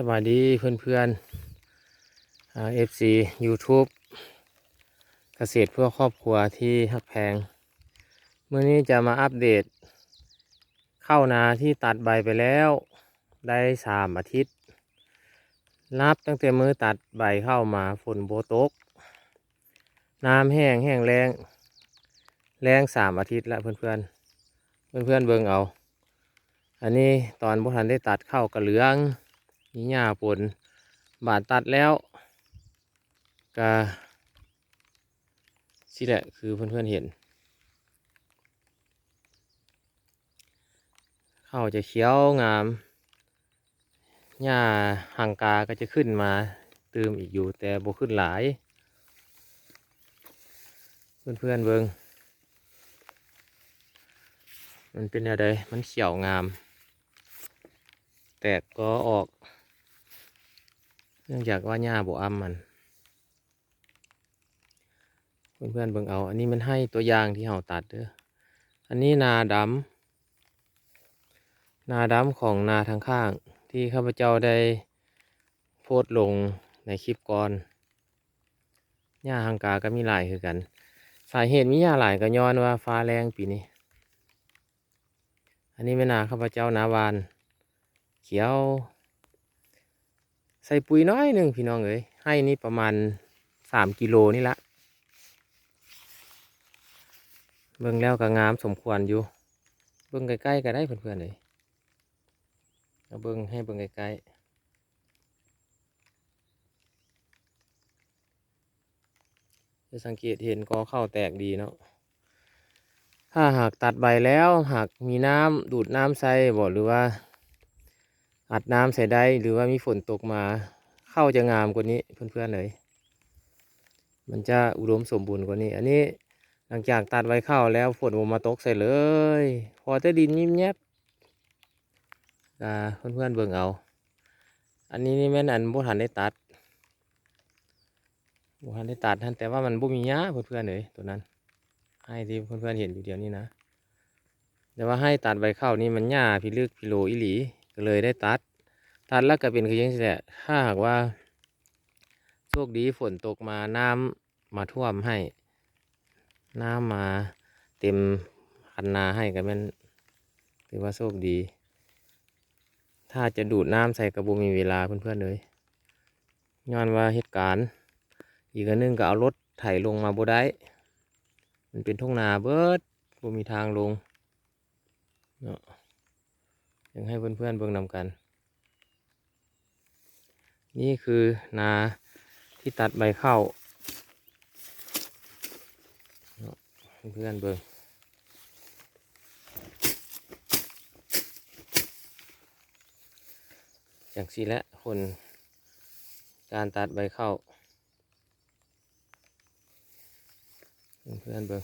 สวัสดีเพื่อนๆเอฟซียูทูบเกษตรเพื่อครอบครัวที่ฮักแพงเมื่อนี้จะมาอัปเดต เข้านาที่ตัดใบไปแล้วได้สามอาทิตย์ นับตั้งแต่มือตัดใบเข้ามาฝนโบตก น้ำแห้งแห้งแรงแรงสามอาทิตย์แล้วเพื่อนๆเพื่อนๆเบิ่งเอา อันนี้ตอนพวกทันได้ตัดเข้ากระเหลือง มีหญ้าปนบาดตัดแล้วก็สิแหละคือเพื่อนๆเห็น เข้าจะเขียวงามหญ้าหางกาก็จะขึ้นมาเติมอีกอยู่แต่บ่ขึ้นหลาย เพื่อนๆเบิงมันเป็นอะไรมันเขียวงาม แตกก็ออก เนื่องจากว่าหญ้าบอ่ำมัน เพื่อนๆเบิ่งเอา อันนี้มันให้ตัวอย่างที่เราตัดเด้ออันนี้นาดำนาดำของนาทางข้าง ที่ข้าพเจ้าได้โพสต์ลงในคลิปก่อนหญ้าหางกาก็มีหลายคือกัน สาเหตุมีหญ้าหลายก็ย้อนว่าฟ้าแรงปีนี้ อันนี้ไม่นาข้าพเจ้านาวาน เขียว ใส่ปุ๋ยน้อยหนึ่งพี่น้องเอ้ยให้นี่ประมาณสามกิโลนี่ละเบิ่งแล้วก็งามสมควรอยู่ เบิ่งใกล้ๆก็ได้เพื่อนๆเลยเอาเบิ่งให้เบิ่งใกล้ๆจะสังเกตเห็นกอเข้าแตกดีเนาะ ถ้าหากตัดใบแล้วหากมีน้ำดูดน้ำใส่บ่หรือว่า อัดน้ำใส่ได้หรือว่ามีฝนตกมาเข้าจะงามกว่านี้เพื่อนๆเลย มันจะอุดมสมบูรณ์กว่านี้ อันนี้หลังจากตัดไว้เข้าแล้วฝนบ่มาตกใส่เลย พอจะดินยิ้มแยบอ่าเพื่อนๆเบิ่งเอา อันนี้นี่แม่นอันบ่ทันได้ตัดบ่ทันได้ตัดท่านแต่ว่ามันบ่มีหญ้าเพื่อนๆเลยตัวนั้น ให้ที่เพื่อนๆเห็นอยู่เดียวนี้นะ แต่ว่าให้ตัดใบเข้านี่มันหญ้าพิลึกพิโลอีหลี ก็เลยได้ตัด ตัดแล้วก็เป็นคือยังสิแหละถ้าหากว่า โชคดีฝนตกมาน้ำมาท่วมให้ น้ำมาเต็มคันนาให้ก็แม่นถือว่าโชคดี ถ้าจะดูดน้ำใส่กระบุมีเวลาเพื่อนๆเลยย้อนว่าเหตุการณ์ อีกอันนึงก็เอารถไถลงมาบ่ได้ มันเป็นทุ่งนาเบิดบ่มีทางลงเนาะ ยังให้เพื่อนๆเบิ่งนำกัน นี่คือนาที่ตัดใบข้าวเพื่อนเบิ่งจากสีและคนการตัดใบข้าวเพื่อนเบิ่ง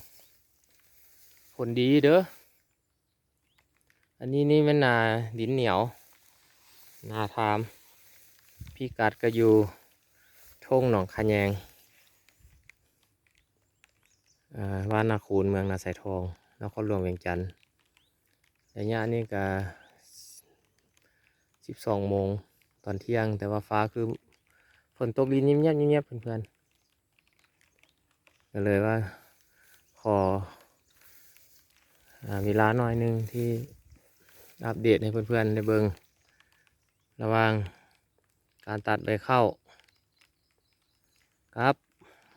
ผลดีเด้อ อันนี้นี่แม่นนาดินเหนียว นาทาม พี่กัดก็อยู่ทุ่งหนองคะแยงอ่าว่านนาคูนเมืองนาสายทองนครหลวงเวียงจันทร์ระยะนี้ก็สิบสองโมงตอนเที่ยง แต่ว่าฟ้าคือฝนตกดินยิ้มแย้มยิ้มแย้มเพื่อนๆก็เลยว่าขออเวลาหน่อยนึงที่ อัปเดตให้เพื่อนๆได้เบิงระว่างการตัดใบเข้า ครับ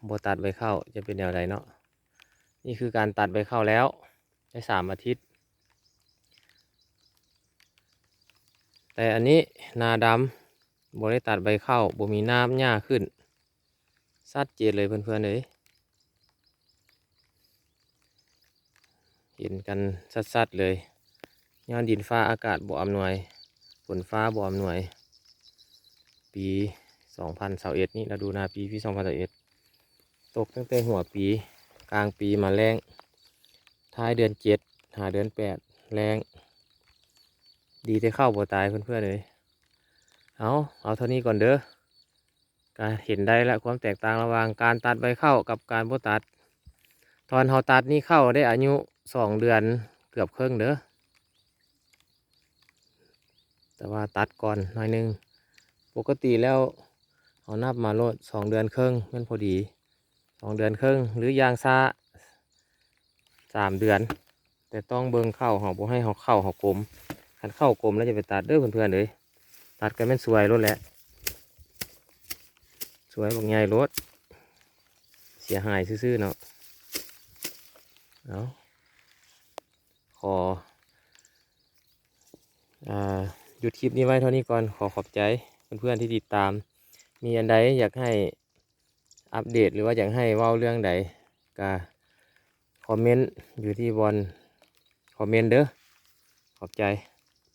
บตัดใบเข้าจะเป็นแนวใดเนาะนี่คือการตัดใบเข้าแล้วได้สามอาทิตย์ แต่อันนี้นาดำบได้ตัดใบเข้าบมีน้ำหญ้าขึ้นชัดเจนเลยเพื่อนๆเลยเห็นกันชัดๆเลย ย้อนดินฟ้าอากาศบ่อำนวยฝนฟ้าบ่อำนวย ปี2021นี่เราดูนาปีปี2021ตกตั้งแต่หัวปีกลางปีมาแรงท้ายเดือนเจ็ดหาเดือนแปดแรงดีที่เข้าบ่ตายเพื่อนๆเลยเอาเอาเท่านี้ก่อนเด้อการเห็นได้ละความแตกต่างระหว่างการตัดใบเข้ากับการบ่ตัด ตอนเขาตัดนี่เข้าได้อายุสองเดือนเกือบครึ่งเด้อ แต่ว่าตัดก่อนหน่อยหนึง ปกติแล้วเอานับมาโลดสองเดือนครึ่งแม่นพอดีสองเดือนครึ่งหรือยางซาสามเดือน แต่ต้องเบิ่งเข้าหอบ่ให้เขาเข้าเขากลมคันเข้ากลมแล้วจะไปตัดเด้อเพื่อนๆเลยตัดกันแม่นสวยรถแหละสวยบอกใหญ่รถเสียหายซื่อๆเนาะเอาขออ่า หยุดคลิปนี้ไว้เท่านี้ก่อนขอขอบใจเพื่อนๆที่ติดตาม มีอันใดอยากให้อัปเดตหรือว่าอยากให้เว้าเรื่องใดก็คอมเมนต์อยู่ที่บนคอมเมนต์เด้อขอบใจ